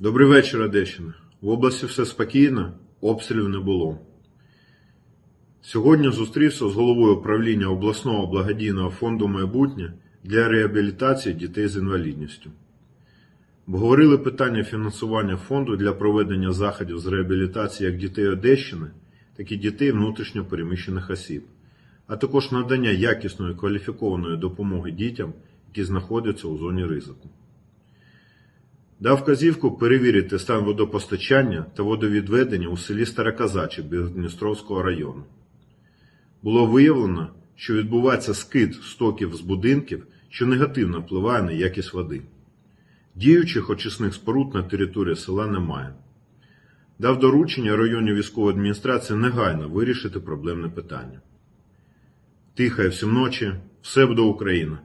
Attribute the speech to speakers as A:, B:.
A: Добрий вечір, Одещина. В області все спокійно, обстрілів не було. Сьогодні зустрівся з головою управління обласного благодійного фонду майбутнє для реабілітації дітей з інвалідністю. Обговорили питання фінансування фонду для проведення заходів з реабілітації як дітей Одещини, так і дітей внутрішньо переміщених осіб, а також надання якісної кваліфікованої допомоги дітям, які знаходяться у зоні ризику. Дав вказівку перевірити стан водопостачання та водовідведення у селі Староказачі Білодністровського району. Було виявлено, що відбувається скид стоків з будинків, що негативно впливає на якість води. Діючих очисних споруд на території села немає. Дав доручення районній військової адміністрації негайно вирішити проблемне питання. Тихає всім ночі, все буде Україна!